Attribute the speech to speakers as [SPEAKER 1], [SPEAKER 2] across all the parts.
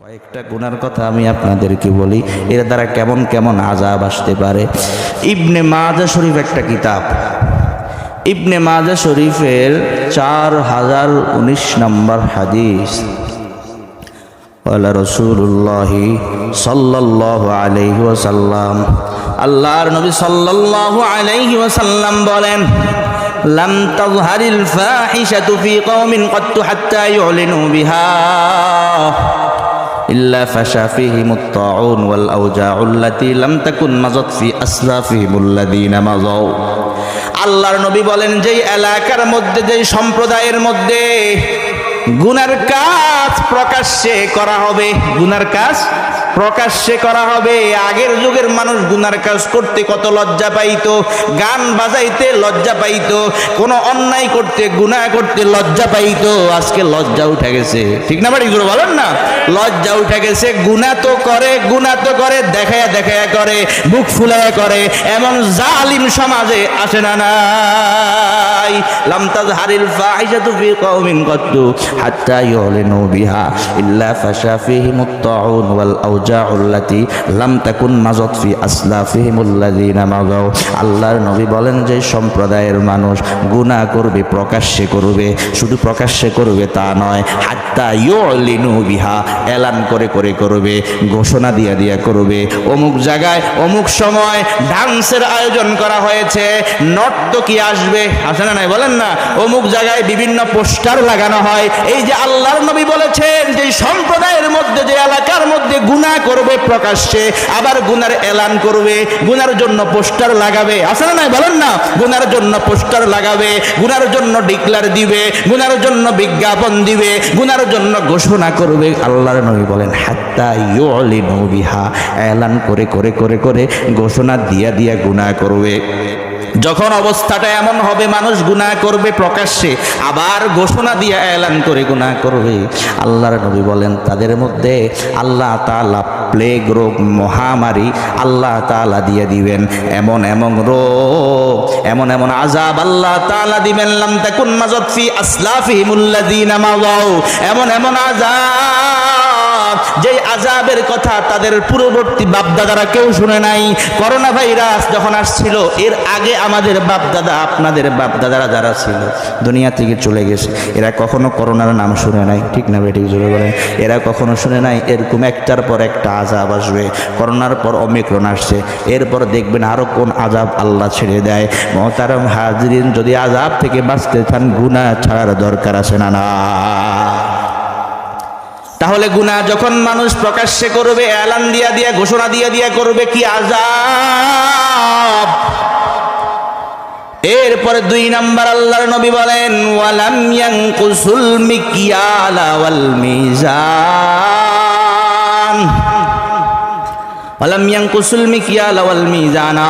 [SPEAKER 1] কয়েকটা গুনার কথা আমি আপনাদেরকে বলি এর দ্বারা কেমন কেমন আজাব আসতে পারে ইবনে মাজা শরীফ একটা কিতাব ইবনে মাজা শরীফের চার হাজার উনিশ নম্বর হাদিস ওয়ালা রসুল্লাহি সাল্লাল্লাহু আলাইহি ওয়াসাল্লাম আল্লাহর নবী সাল্লাল্লাহু আলাইহি ওয়াসাল্লাম বলেন لم تظهر الفاحشة في قوم قد حتى يعلنوا بها ইল্লা ফাশাফিহিমুত তাউন ওয়াল আউজাউল্লাতি লাম তাকুন মাজাত ফি আসরাফিহিমুল্লাযিনা মাজাউ আল্লাহর নবী বলেন, যেই এলাকার মধ্যে, যেই সম্প্রদায়ের মধ্যে গুনার কাজ প্রকাশ্যে করা হবে, গুনার কাজ প্রকাশ্যে করা হবে। আগের যুগের মানুষ গুনার কাজ করতে কত লজ্জা পাইতো, গান বাজাইতে লজ্জা পাইতো, কোনো অন্যায় করতে, গুনাহ করতে লজ্জা পাইতো। আজকে লজ্জা উঠে গেছে। ঠিক না বাড়ি গুলো বলেন না? লজ্জা উঠে গেছে। গুনাহ তো করে, গুনাহ তো করে, দেখায়া দেখায়া করে বুক ফুলায়া করে। এমন জালিম সমাজে আসে না নাই। লাম তাজহারিল ফাহিশাতু ফি কওমিন কত্তু হাত্তা ইউলিনু বিহা ইল্লা ফাশা ফিহিমুত তাউন ওয়াল আওজাউ আল্লাতী লাম তাকুন মাজাত ফি আসলাফিহিমুল লাযিনা মাগাও। আল্লাহর নবী বলেন যে, সম্প্রদায়ের মানুষ গুনাহ করবে, প্রকাশ্যে করবে। শুধু প্রকাশ্যে করবে তা নয়, হাত্তা ইউলিনু বিহা, এলান করে করে করবে, ঘোষণা দিয়া দিয়া করবে। অমুক জায়গায়, অমুক সময় ডান্সের আয়োজন করা হয়েছে, নর্তকী আসবে, আসে না নাই, বলেন না? অমুক জায়গায় বিভিন্ন পোস্টার লাগানো হয়। এই যে আল্লাহর নবী বলেছেন যে, সম্প্রদায়ের মধ্যে, যে এলাকার মধ্যে গুনাহ করবে প্রকাশ্যে, আবার গুনার এলান করবে, গুনার জন্য পোস্টার লাগাবে। আসে না বলেন না। গুনার জন্য পোস্টার লাগাবে, গুনার জন্য ডিক্লার দিবে, গুনার জন্য বিজ্ঞাপন দিবে, গুনার জন্য ঘোষণা করবে। আল্লাহর নবী বলেন, হাত্তা ইউলিনু বিহা। এলান করে করে করে করে ঘোষণা দিয়া দিয়া গুনাহ করবে। যখন অবস্থাটা এমন হবে, মানুষ গুনাহ করবে প্রকাশ্যে, আবার ঘোষণা দিয়ে এলান করে গুনাহ করবে। আল্লাহর নবী বলেন, তাদের মধ্যে আল্লাহ তালা প্লেগ রোগ, মহামারী আল্লাহ তাআলা দিয়ে দিবেন। এমন এমন রোগ, এমন এমন আজাব আল্লাহ তালা দিবেন, লাম তাকুন মাজাত ফি আসলাফিহিমুল্লাযিনা মাওয়াও এমন এমন আজাব যেই আজাবের কথা তাদের পূর্ববর্তী বাপদাদারা কেউ শুনে নাই। করোনা ভাইরাস যখন আসছিল, এর আগে আমাদের বাপদাদা আপনাদের বাপদাদারা যারা ছিল, দুনিয়া থেকে চলে গেছে। এরা কখনো করোনার নাম শুনে নাই, ঠিক না বেঠিক জোরে বলেন। এরা কখনো শুনে নাই, এরকম একটার পর একটা আজাব আসবে। করোনার পর অমিক্রণ আসছে। এরপর দেখবেন আরও কোন আজাব আল্লাহ ছেড়ে দেয়। মহতারম হাজরিন, যদি আজাব থেকে বাঁচতে চান, গুনাহ ছাড়ার দরকার আছে না না? তাহলে গুনাহ যখন মানুষ প্রকাশ্যে করবে, এলান দিয়া দিয়া, ঘোষণা দিয়া দিয়া করবে, কি আজাব এরপরে দুই নাম্বার আল্লাহর নবী বলেন, ওয়ালাম ইয়ানকুসুল মিকিয়ালা ওয়াল মিজান। ওয়ালাম ইয়ানকুসুল মিকিয়ালা মিজানা।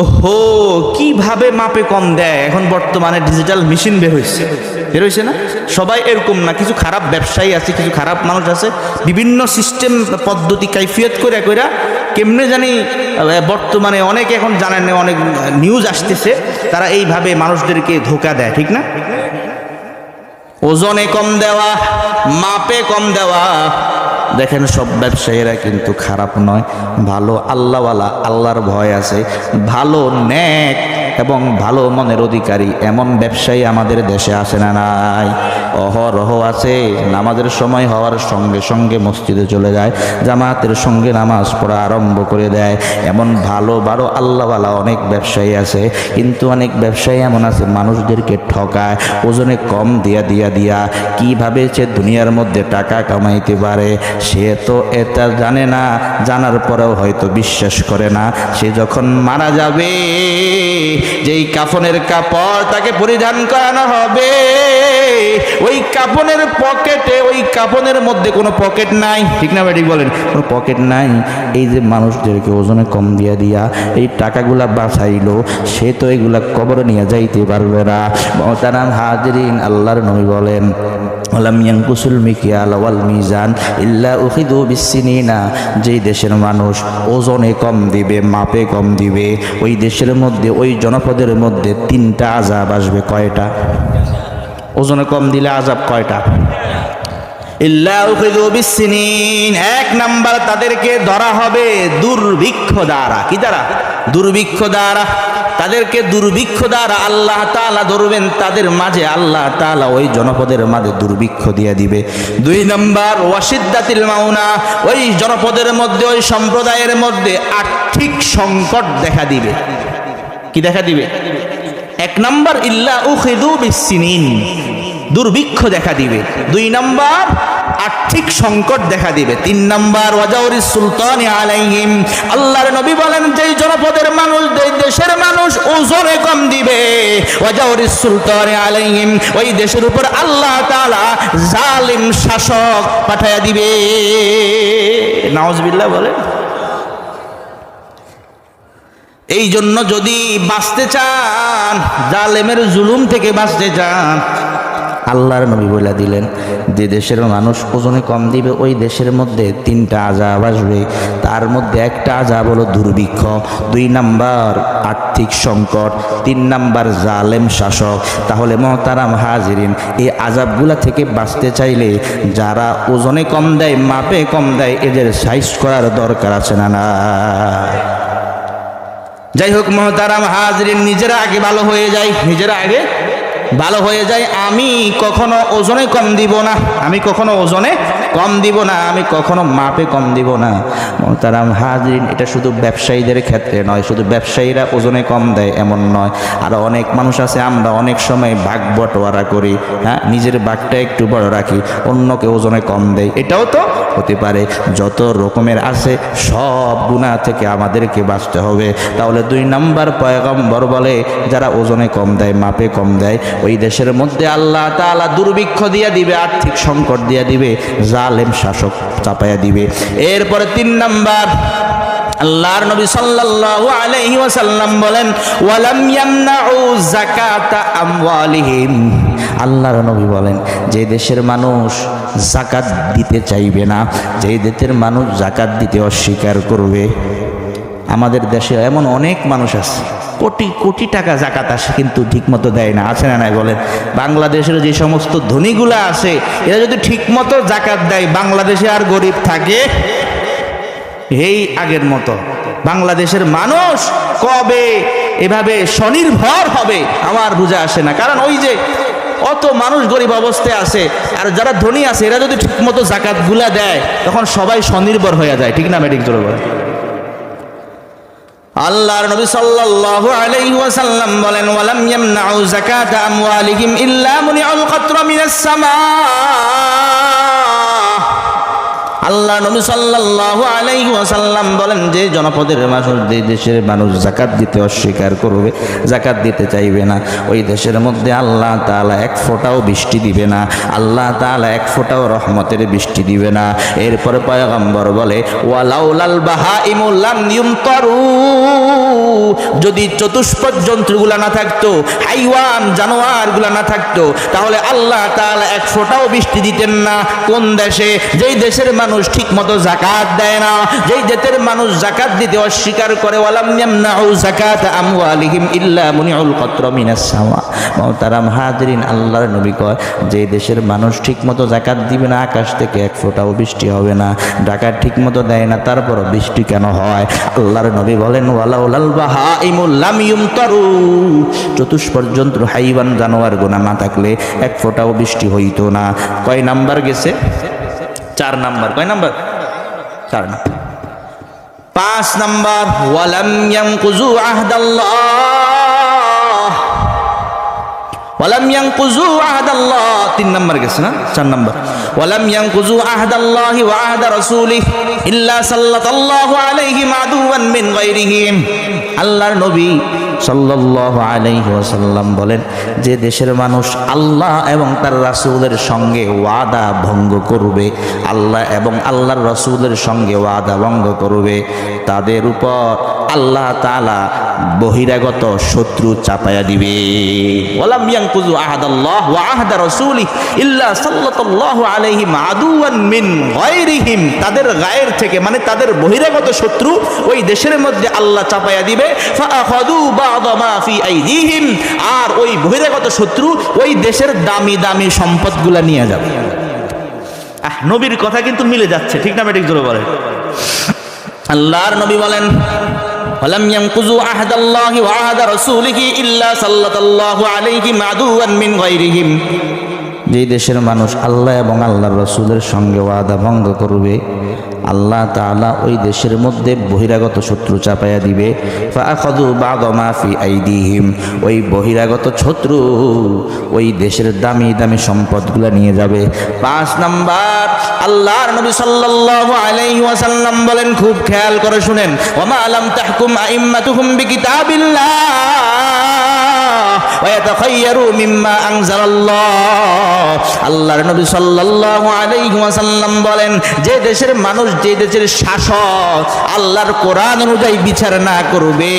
[SPEAKER 1] ওহো, কীভাবে মাপে কম দেয়? এখন বর্তমানে ডিজিটাল মেশিন বের হয়েছে বের হয়েছে না? সবাই এরকম না, কিছু খারাপ ব্যবসায়ী আছে, কিছু খারাপ মানুষ আছে, বিভিন্ন সিস্টেম পদ্ধতি, কাইফিয়ত করে কইরা কেমনে জানি বর্তমানে অনেক এখন জানেন অনেক নিউজ আসতেছে, তারা এইভাবে মানুষদেরকে ধোকা দেয়, ঠিক না? ওজনে কম দেওয়া, মাপে কম দেওয়া দেখেন সব ব্যবসায়ীরা কিন্তু খারাপ নয় ভালো আল্লাহওয়ালা আল্লাহর ভয় আছে ভালো ন্যাক এবং ভালো মনের অধিকারী, এমন ব্যবসায়ী আমাদের দেশে আসে না নাই। অহরহ আছে। নামাজের সময় হওয়ার সঙ্গে সঙ্গে মসজিদে চলে যায় জামাতের সঙ্গে নামাজ পড়া আরম্ভ করে দেয়। এমন ভালো ভালো আল্লাহওয়ালা অনেক ব্যবসায়ী আছে, কিন্তু অনেক ব্যবসায়ী এমন আছে, মানুষদেরকে ঠকায়, ওজনে কম দিয়া দিয়া দিয়া। কীভাবে সে দুনিয়ার মধ্যে টাকা কামাইতে পারে, সে তো এটা জানে না। জানার পরেও হয়তো বিশ্বাস করে না। সে যখন মারা যাবে যেই কাফনের কাপড় তাকে পরিধান করানো হবে, ওই কাপনের পকেটে, ওই কাপনের মধ্যে কোনো পকেট নাই। ঠিক না ব্যাটিক বলেন, কোনো পকেট নাই। এই যে মানুষদেরকে ওজনে কম দিয়া দিয়া এই টাকাগুলা বাঁচাইলো, সে তো এগুলা কবরে নিয়ে যাইতে পারবে না। মহতারাম হাজরিন, আল্লাহর নবী বলেন ওলাম ইয়াংকুসুল মিকিয়াল ওয়াল মিজান ইল্লা উখিদু বিসিনিনা। যেই দেশের মানুষ ওজনে কম দিবে, মাপে কম দিবে, ওই দেশের মধ্যে, ওই জনপদের মধ্যে তিনটা আজাব আসবে, কয়টা? ওজনে কম দিলে আজাব কয়টা? এক নাম্বার তাদেরকে ধরা হবে দুর্ভিক্ষ দ্বারা কি দ্বারা দুর্ভিক্ষ দ্বারা তাদেরকে দুর্ভিক্ষ দ্বারা আল্লাহ তালা ধরবেন, তাদের মাঝে আল্লাহ তালা ওই জনপদের মাঝে দুর্ভিক্ষ দিয়ে দিবে। দুই নম্বর ওয়াসিদ্দাতিল মাউনা, ওই জনপদের মধ্যে, ওই সম্প্রদায়ের মধ্যে আর্থিক সংকট দেখা দিবে। কি দেখা দিবে? এক নম্বর, ইল্লা উখিদু বিসিনিন। দুর্ভিক্ষ দেখা দিবে। দুই নাম্বার, আর্থিক সংকট দেখা দিবে। তিন নাম্বার, ওয়াজাউরি সুলতান আলাইহিম, আল্লাহর নবী বলেন যে জনপদের মানুষ যে দেশের মানুষ ওজনে কম দিবে, ওয়াজাউরি সুলতান আলাইহিম, ওই দেশের উপর আল্লাহ তাআলা জালিম শাসক পাঠায়া দিবে। নাউজুবিল্লাহ বলেন। এই জন্য যদি বাঁচতে চান, জালেমের জুলুম থেকে বাঁচতে চান আল্লাহর নবী বলে দিলেন, যে দেশের মানুষ ওজনে কম দিবে, ওই দেশের মধ্যে তিনটা আজাব আসবে। তার মধ্যে একটা আজাব হলো দুর্ভিক্ষ, দুই নাম্বার আর্থিক সংকট, তিন নাম্বার জালেম শাসক। তাহলে মহতারাম হাজিরিন, এই আজাবগুলা থেকে বাঁচতে চাইলে যারা ওজনে কম দেয়, মাপে কম দেয়, এদের সাইজ করার দরকার আছে না না? যাই হোক মহতারাম হাজরিন, নিজেরা আগে ভালো হয়ে যায় নিজেরা আগে ভালো হয়ে যায় আমি কখনো ওজনে কম দিব না। আমি কখনো ওজনে কম দিব না, আমি কখনো মাপে কম দিব না। মহতারাম হাজরিন, এটা শুধু ব্যবসায়ীদের ক্ষেত্রে নয়, শুধু ব্যবসায়ীরা ওজনে কম দেয় এমন নয়। আর অনেক মানুষ আছে, আমরা অনেক সময় ভাগ বটোয়ারা করি হ্যাঁ? নিজের বাঘটা একটু বড় রাখি, অন্যকে ওজনে কম দেয় এটাও তো হতে পারে। যত রকমের আছে, সব গুণা থেকে আমাদেরকে বাঁচতে হবে। তাহলে দুই নাম্বার পয়গম্বর বলে, যারা ওজনে কম দেয়, মাপে কম দেয়, ওই দেশের মধ্যে আল্লাহ তাআলা দুর্ভিক্ষ দিয়ে দিবে, আর্থিক সংকট দিয়ে দিবে জালেম শাসক চাপাইয়া দিবে। এরপরে তিন নাম্বার, আল্লাহর নবী সাল্লাল্লাহু আলাইহি ওয়াসাল্লাম বলেন, ওয়ালাম ইয়ামনাউ যাকাতা আমওয়ালিহিম। আল্লাহর নবী বলেন, যে দেশের মানুষ জাকাত দিতে চাইবে না, যে দেশের মানুষ জাকাত দিতে অস্বীকার করবে, আমাদের দেশে এমন অনেক মানুষ আছে কোটি কোটি টাকা জাকাত আসে কিন্তু ঠিকমতো দেয় না। আছে না নাই বলেন? বাংলাদেশের যে সমস্ত ধনীগুলা আছে, এরা যদি ঠিকমতো জাকাত দেয়, বাংলাদেশে আর গরিব থাকে? এই আগের মতো। বাংলাদেশের মানুষ কবে এভাবে স্বনির্ভর হবে, আমার বুঝে আসে না। কারণ ওই যে অত মানুষ গরিব অবস্থায় আছে, আর যারা ধনী আছে, এরা যদি ঠিকমতো জাকাতগুলা দেয়, তখন সবাই স্বনির্ভর হয়ে যায়। ঠিক না মেডিক জোর আল্লাহর নবী সাল্লাল্লাহু আলাইহি ওয়াসাল্লাম বলেন, ওয়ালাম ইয়ামনাউ যাকাতা আমওয়ালিহিম ইল্লা মুনিউল কাতরা মিনাস সামা। আল্লাহ নবী সাল্লাল্লাহু আলাইহি ওয়াসাল্লাম বলেন, যে জনপদের মানুষ, যে দেশের মানুষ জাকাত দিতে অস্বীকার করবে জাকাত দিতে চাইবে না, ওই দেশের মধ্যে আল্লাহ তাআলা এক ফোঁটাও বৃষ্টি দিবে না, আল্লাহ তাআলা এক ফোঁটাও রহমতের বৃষ্টি দিবে না। এরপরে পয়গম্বর বলে, ওয়ালাউলাল বাহাইমুল লাম ইউমতারু। যদি চতুষ্পদ জন্তুগুলা না থাকতো, হাইওয়ান, জানোয়ারগুলা না থাকতো, তাহলে আল্লাহ তাআলা এক ফোঁটাও বৃষ্টি দিতেন না। কোন দেশে? যেই দেশের মানুষ ঠিক মতো জাকাত দেয় না। যেই দেশের মানুষ জাকাত দিতে অস্বীকার করে, ওয়ালাম মিনাস সামা। আল্লাহর নবী কয়, যে দেশের মানুষ ঠিক মতো জাকাত দিবে না, আকাশ থেকে এক ফোঁটাও বৃষ্টি হবে না। ডাকাত ঠিক মতো দেয় না তারপর বৃষ্টি কেন হয়? আল্লাহর নবী বলেন, ওয়ালাউলাল বাহাইমুল লাম ইউমতারু। চতুষ্পর্যন্ত হাইবান জানোয়ার গোনা না থাকলে এক ফোঁটাও বৃষ্টি হইতো না। কয় নাম্বার গেছে? চার নাম্বার। কয় নাম্বার? চার নাম্বার। পাঁচ নাম্বার, ওয়ালাম ইয়ানকুজু আহদাল্লাহ। ওয়ালাম ইয়ানকুজু আহদাল্লাহ। তিন নাম্বার গেছে না? চার নাম্বার। ওয়ালাম ইয়ানকুজু আহদাল্লাহি ওয়া আহদা রাসূলিহি ইল্লা সাল্লাল্লাহু আলাইহি মাদুওয়ান মিন গায়রিহিম। আল্লাহর নবী সাল্লাল্লাহু আলাইহি ওয়াসাল্লাম বলেন, যে দেশের মানুষ আল্লাহ এবং তার রাসূলের সঙ্গে ওয়াদা ভঙ্গ করবে, আল্লাহ এবং আল্লাহর রাসূলের সঙ্গে ওয়াদা ভঙ্গ করবে, তাদের উপর আল্লাহ তাআলা বহিরাগত শত্রু চাপায়া দিবে। ওয়ালাম ইয়ানকুযু আহাদাল্লাহ ওয়া আহদা রাসূলি ইল্লা সাল্লাল্লাহু আলাইহিম আদুওয়ান মিন গায়রিহিম। তাদের গায়ের থেকে মানে তাদের বহিরাগত শত্রু ওই দেশের মধ্যে আল্লাহ চাপায়া দিবে। ফি আইদিহিম আর ওই বহিরাগত শত্রু ওই দেশের দামি দামি সম্পদগুলা নিয়ে যাবে আহ নবীর কথা কিন্তু মিলে যাচ্ছে ঠিক না বেঠিক জোরে বলেন আল্লাহর নবী বলেন ولم ينقضوا عهد الله وعهد رسوله إلا سلط الله عليهم عدوا من غيرهم যে দেশের মানুষ আল্লাহ এবং আল্লাহর রসুলের সঙ্গে ওয়াদা ভঙ্গ করবে আল্লাহ তাআলা ওই দেশের মধ্যে বহিরাগত শত্রু চাপাইয়া দিবে। ওই বহিরাগত শত্রু ওই দেশের দামি দামি সম্পদগুলো নিয়ে যাবে। পাঁচ নাম্বার, আল্লাহর নবী সাল্লাল্লাহু বলেন, খুব খেয়াল করে শুনেন ওমা আলাম তাহকুম আইম্মাতুহুম বিকিতাবিল্লাহ। ওয়াতাখায়্যারু মিম্মা আনজালাল্লাহ। আল্লাহর নবী সাল্লাল্লাহু বলেন, যে দেশের মানুষ, যে দেশের শাসক আল্লাহর কোরআন অনুযায়ী বিচার না করবে।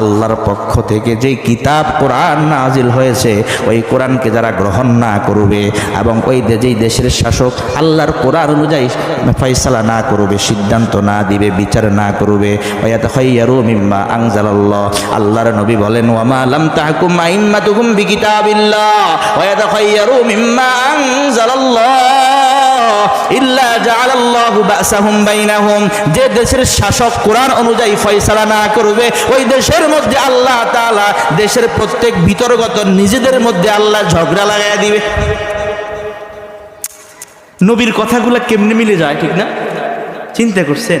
[SPEAKER 1] আল্লাহর পক্ষ থেকে যে কিতাব কোরআন নাজিল হয়েছে, ওই কোরআনকে যারা গ্রহণ না করবে এবং ওই যেই দেশের শাসক আল্লাহর কোরআন অনুযায়ী ফয়সালা না করবে, সিদ্ধান্ত না দিবে, বিচার না করবে ওয়াতাখায়্যারু মিম্মা আনজালাল্লাহ। আল্লাহর নবী বলেন, ওয়ামা লাম তাহকুম আইম্মাতুকুম বিকিতাবিল্লাহ ওয়াতাখায়্যারু মিম্মা আনজালাল্লাহ, ইল্লা জাআলাল্লাহু বাসাহুম বাইনাহুম। যে দেশের শাসক কোরআন অনুযায়ী ফয়সালা না করবে, ওই দেশের মধ্যে আল্লাহ তাআলা দেশের প্রত্যেক ভিতরগত নিজেদের মধ্যে আল্লাহ ঝগড়া লাগাইয়া দিবে। নবীর কথাগুলো কেমনে মিলে যায়, ঠিক না? চিন্তা করছেন?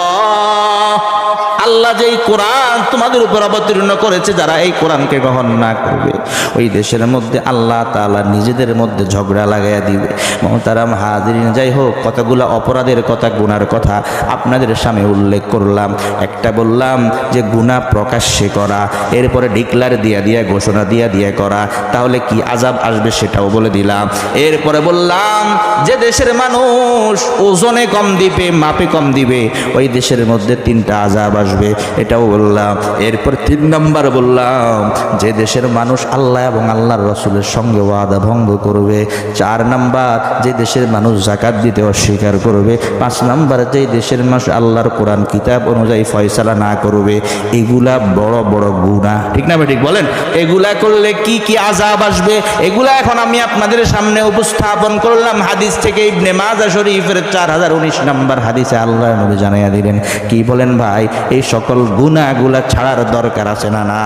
[SPEAKER 1] আল্লাহ যেই কোরআন তোমাদের উপর অবতীর্ণ করেছে, যারা এই কোরআনকে গ্রহণ না করবে, ওই দেশের মধ্যে আল্লাহ তাআলা নিজেদের মধ্যে ঝগড়া লাগাইয়া দিবে। মহতারাম হাজিরিন, যাই হোক, কতগুলো অপরাধের কথা, গুনার কথা আপনাদের সামনে উল্লেখ করলাম। একটা বললাম যে, গুনাহ প্রকাশ্যে করা, এরপরে ডিক্লার দিয়া দিয়া, ঘোষণা দিয়া দিয়া করা, তাহলে কি আজাব আসবে সেটাও বলে দিলাম। এরপরে বললাম যে, দেশের মানুষ ওজনে কম দিবে, মাপে কম দিবে, ওই দেশের মধ্যে তিনটা আজাব আসবে। এটাও বললাম। এরপর তিন নাম্বার বললাম, যে দেশের মানুষ আল্লাহ এবং আল্লাহর রসুলের সঙ্গে ওয়াদা ভঙ্গ করবে। চার নাম্বার, যে দেশের মানুষ জাকাত দিতে অস্বীকার করবে। পাঁচ নাম্বার, যে দেশের মানুষ আল্লাহর কোরআন কিতাব অনুযায়ী ফয়সালা না করবে, এগুলা বড় বড় গুণা ঠিক না ঠিক বলেন? এগুলা করলে কি কি আজাব আসবে? এগুলা এখন আমি আপনাদের সামনে উপস্থাপন করলাম। হাদিস থেকে ইবনে মাজা শরীফের চার হাজার উনিশ নম্বর হাদিসে আল্লাহ নবী জানাইয়া দিলেন। কি বলেন ভাই? এই সকল গুণাগুলা ছাড়ার দরকার আছে না না?